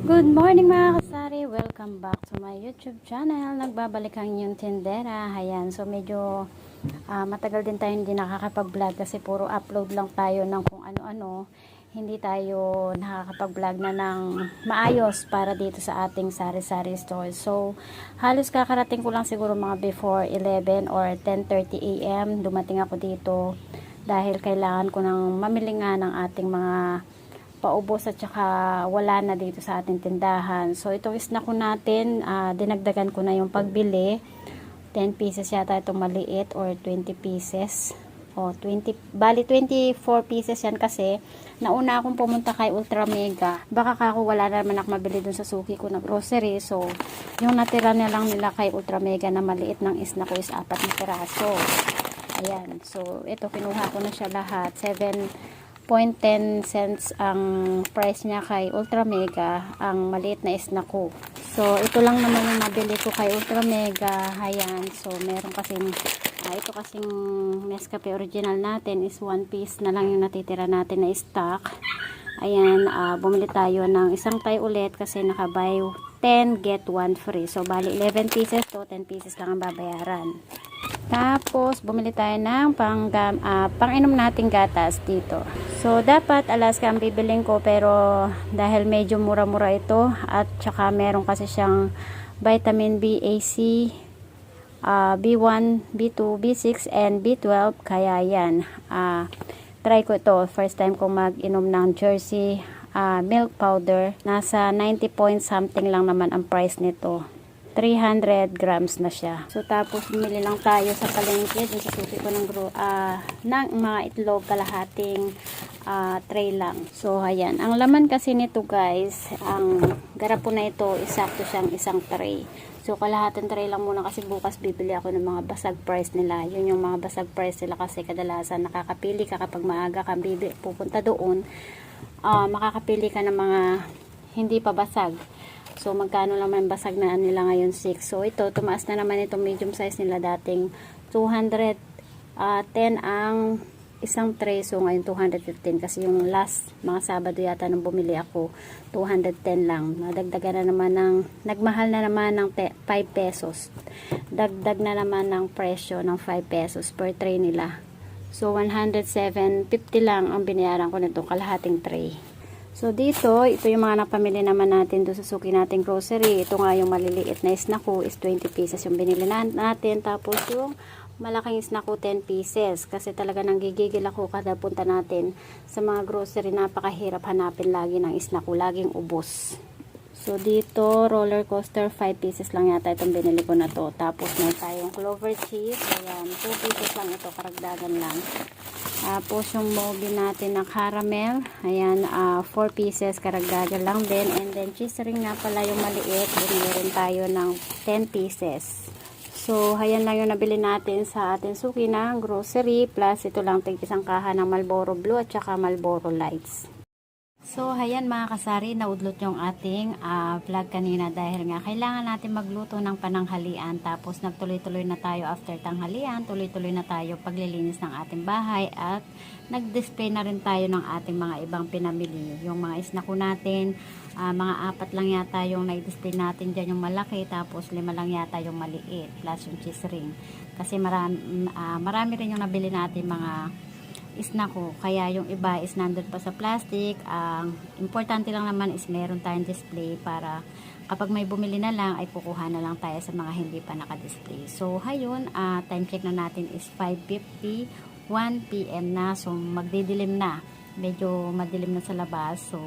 Good morning mga kasari! Welcome back to my YouTube channel. Nagbabalik ang inyong tindera. Ayan, so medyo ah, matagal din tayo hindi nakakapag-vlog kasi puro upload lang tayo ng kung ano-ano. Hindi tayo nakakapag-vlog na ng maayos para dito sa ating sari-sari store. So, halos kakarating ko lang siguro mga before 11 or 10.30 a.m. Dumating ako dito dahil kailangan ko ng mamili nga ng ating mga paubos at saka wala na dito sa ating tindahan. So, itong snack ko natin, ah, dinagdagan ko na yung pagbili. 10 pieces yata itong maliit or 20 pieces. O, 20, bali 24 pieces yan kasi nauna akong pumunta kay Ultra Mega. Baka kako wala na naman ako mabili dun sa suki ko na grocery. So, yung natira na lang nila kay Ultra Mega na maliit ng snack ko is apat na piraso. Ayan. So, ito kinuha ko na siya lahat. 7 0.10 cents ang price niya kay Ultra Mega, ang maliit na snack ko. So, ito lang naman yung nabili ko kay Ultra Mega. Ayan. So, meron kasing, ah, ito kasing Nescafe original natin is one piece na lang yung natitira natin na stock. Ayan, ah, bumili tayo ng isang tay ulit kasi nakabuy 10 get 1 free. So, bali 11 pieces to, 10 pieces lang ang babayaran. Tapos, bumili tayo ng pang, uh, pang-inom nating gatas dito. So, dapat Alaska ang bibiling ko pero dahil medyo mura-mura ito at saka meron kasi siyang vitamin B, A, C, uh, B1, B2, B6, and B12. Kaya yan. Uh, try ko ito. First time kong mag-inom ng Jersey uh, milk powder. Nasa 90 point something lang naman ang price nito. 300 grams na siya. So, tapos bumili lang tayo sa palengke. Dun sa suki ko ng, uh, ng mga itlog kalahating uh, tray lang. So, ayan. Ang laman kasi nito guys, ang garapo na ito, isakto siyang isang tray. So, kalahating tray lang muna kasi bukas bibili ako ng mga basag price nila. Yun yung mga basag price nila kasi kadalasan nakakapili ka kapag maaga kang bibili, pupunta doon. Uh, makakapili ka ng mga hindi pa basag. So, magkano naman basag na nila ngayon 6. So, ito, tumaas na naman itong medium size nila dating 210 ang isang tray. So, ngayon 215 kasi yung last mga Sabado yata nung bumili ako 210 lang. Nadagdagan na naman ng, nagmahal na naman ng 5 pesos. Dagdag na naman ng presyo ng 5 pesos per tray nila. So, 107.50 lang ang binayaran ko nito kalahating tray. So, dito, ito yung mga napamili naman natin doon sa suki nating grocery. Ito nga yung maliliit na snack ko is 20 pieces yung binili natin. Tapos yung malaking snack ko 10 pieces. Kasi talaga nang gigigil ako kada punta natin sa mga grocery. Napakahirap hanapin lagi ng snack ko. Laging ubos. So, dito, roller coaster, 5 pieces lang yata itong binili ko na to. Tapos, may tayong clover cheese. Ayan, 2 pieces lang ito, karagdagan lang. Tapos, yung mobi natin na caramel. Ayan, 4 uh, pieces, karagdagan lang din. And then, cheese ring nga pala yung maliit. Binili rin tayo ng 10 pieces. So, ayan lang yung nabili natin sa ating suki ng grocery. Plus, ito lang tig isang kaha ng Marlboro Blue at saka Marlboro Lights. So, ayan mga kasari, naudlot yung ating uh, vlog kanina dahil nga kailangan natin magluto ng pananghalian tapos nagtuloy-tuloy na tayo after tanghalian, tuloy-tuloy na tayo paglilinis ng ating bahay at nag-display na rin tayo ng ating mga ibang pinamili. Yung mga isnako natin, uh, mga apat lang yata yung na-display natin dyan yung malaki tapos lima lang yata yung maliit plus yung cheese ring. Kasi marami, uh, marami rin yung nabili natin mga is nako kaya yung iba is nandun pa sa plastic. Ang importante lang naman is meron tayong display para kapag may bumili na lang ay kukuha na lang tayo sa mga hindi pa naka-display. So hayun uh, time check na natin is 5.50 1pm na. So magdidilim na. Medyo madilim na sa labas. So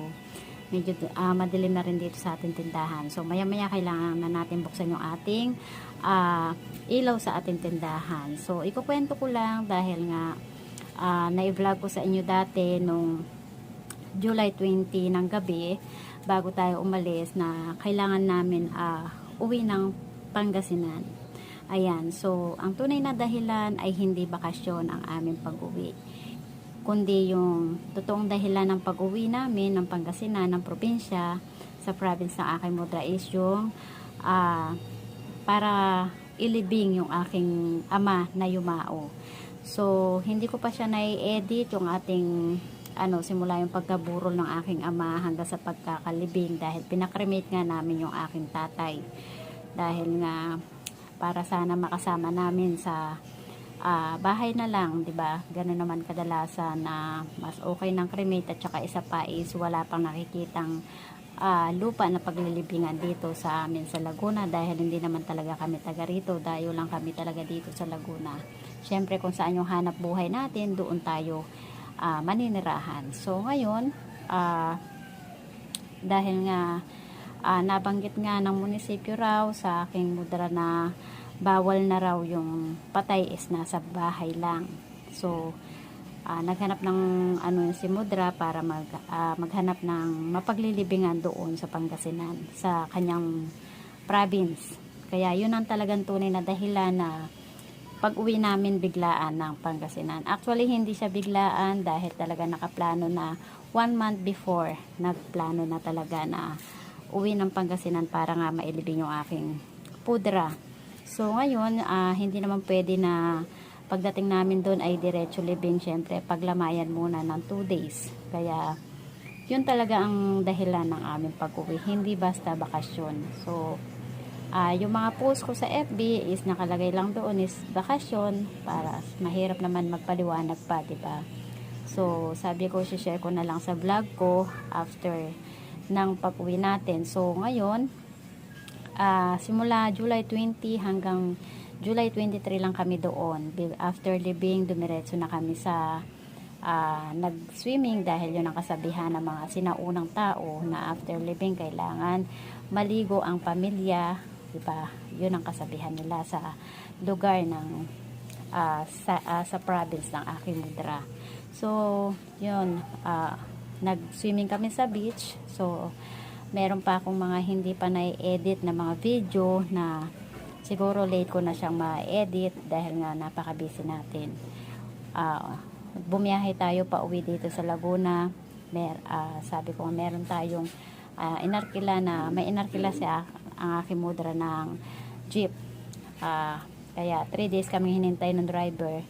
medyo uh, madilim na rin dito sa ating tindahan. So maya maya kailangan na natin buksan yung ating uh, ilaw sa ating tindahan. So ikukwento ko lang dahil nga uh, na-vlog ko sa inyo dati nung July 20 ng gabi bago tayo umalis na kailangan namin uh, uwi ng Pangasinan. Ayan, so ang tunay na dahilan ay hindi bakasyon ang aming pag-uwi. Kundi yung totoong dahilan ng pag-uwi namin ng Pangasinan, ng probinsya, sa province ng aking mudra is yung uh, para ilibing yung aking ama na yumao. So, hindi ko pa siya nai-edit yung ating ano, simula yung pagkaburol ng aking ama hanggang sa pagkakalibing dahil pinakremate nga namin yung aking tatay. Dahil nga para sana makasama namin sa ah, bahay na lang, 'di ba? Ganun naman kadalasan na mas okay ng cremate at saka isa pa is wala pang nakikitang ah, lupa na paglilibingan dito sa amin sa Laguna dahil hindi naman talaga kami taga rito, dayo lang kami talaga dito sa Laguna. Syempre kung saan yung hanap buhay natin, doon tayo ah, maninirahan. So ngayon, ah, dahil nga ah, nabanggit nga ng munisipyo raw sa aking mudra na bawal na raw yung patay is nasa bahay lang. So, ah, naghanap ng ano yun si Mudra para mag, ah, maghanap ng mapaglilibingan doon sa Pangasinan, sa kanyang province. Kaya yun ang talagang tunay na dahilan na pag uwi namin biglaan ng Pangasinan. Actually, hindi siya biglaan dahil talaga nakaplano na one month before, nagplano na talaga na uwi ng Pangasinan para nga mailibing yung aking pudra. So, ngayon, ah, hindi naman pwede na pagdating namin doon ay diretso living. Siyempre, paglamayan muna ng 2 days. Kaya, yun talaga ang dahilan ng aming pag-uwi. Hindi basta bakasyon. So, ah, yung mga post ko sa FB is nakalagay lang doon is bakasyon para mahirap naman magpaliwanag pa, di ba? So, sabi ko, share ko na lang sa vlog ko after ng pag-uwi natin. So, ngayon, ah, simula July 20 hanggang July 23 lang kami doon. After libing, dumiretso na kami sa ah, nag-swimming dahil yun ang kasabihan ng mga sinaunang tao na after living kailangan maligo ang pamilya, 'di ba? Yun ang kasabihan nila sa lugar ng ah, sa ah, sa province ng aking. So, yun, ah, nag-swimming kami sa beach. So, meron pa akong mga hindi pa na-edit na mga video na siguro late ko na siyang ma-edit dahil nga napaka-busy natin. Ah, bumiyahe tayo pa uwi dito sa Laguna. Mer, ah, sabi ko meron tayong ah, inarkila na may inarkila siya ang aking mudra ng jeep. Ah, kaya 3 days kami hinintay ng driver.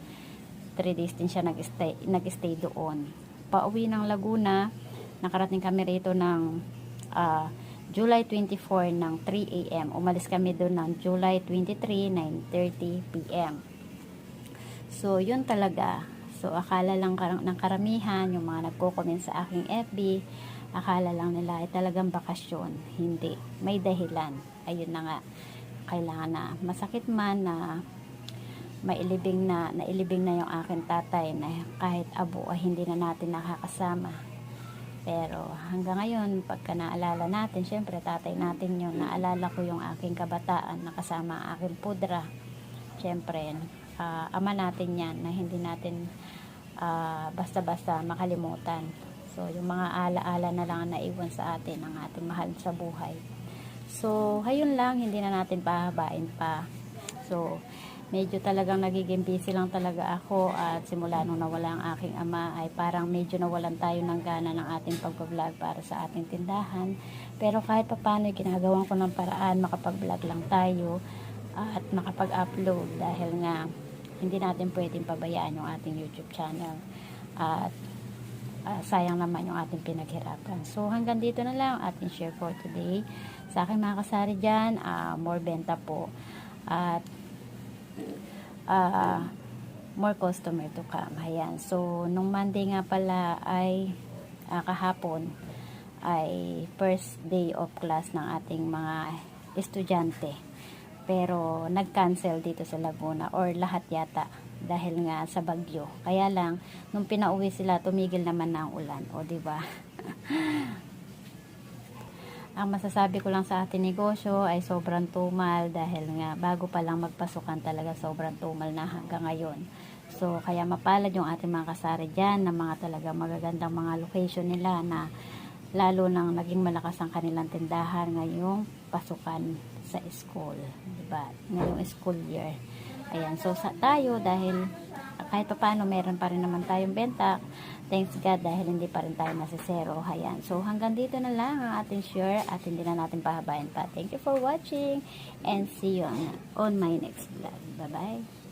3 days din siya nag-stay, nag-stay doon. Pauwi ng Laguna, nakarating kami rito ng ah, July 24 ng 3 a.m. Umalis kami doon ng July 23, 9.30 p.m. So, yun talaga. So, akala lang kar- ng karamihan, yung mga nagko-comment sa aking FB, akala lang nila ay talagang bakasyon. Hindi. May dahilan. Ayun na nga. Kailangan na masakit man na mailibing na, nailibing na yung aking tatay na kahit abo ay hindi na natin nakakasama. Pero hanggang ngayon, pagka naalala natin, syempre tatay natin yun, naalala ko yung aking kabataan na kasama ang aking pudra. Syempre, ah, ama natin yan na hindi natin ah, basta-basta makalimutan. So, yung mga alaala na lang ang naiwan sa atin ng ating mahal sa buhay. So, hayun lang, hindi na natin pahabain pa. So, medyo talagang nagiging busy lang talaga ako at simula nung nawala ang aking ama ay parang medyo nawalan tayo ng gana ng ating pag-vlog para sa ating tindahan. Pero kahit pa paano ginagawan ko ng paraan makapag-vlog lang tayo at makapag-upload dahil nga hindi natin pwedeng pabayaan yung ating YouTube channel at ah, sayang naman yung ating pinaghirapan. So hanggang dito na lang ang ating share for today. Sa akin mga kasari dyan, ah, more benta po. At ah, more customer to come. Ayan. So, nung Monday nga pala ay ah, kahapon ay first day of class ng ating mga estudyante. Pero nag-cancel dito sa Laguna or lahat yata dahil nga sa bagyo. Kaya lang nung pinauwi sila tumigil naman na ang ulan, o di ba? ang masasabi ko lang sa ating negosyo ay sobrang tumal dahil nga bago pa lang magpasukan talaga sobrang tumal na hanggang ngayon. So, kaya mapalad yung ating mga kasari dyan na mga talaga magagandang mga location nila na lalo nang naging malakas ang kanilang tindahan ngayong pasukan sa school. Diba? Ngayong school year. Ayan. So, sa tayo dahil kahit pa paano meron pa rin naman tayong benta thanks God dahil hindi pa rin tayo nasa zero ayan so hanggang dito na lang ang ating share at hindi na natin pahabayan pa. Thank you for watching and see you on, my next vlog. Bye bye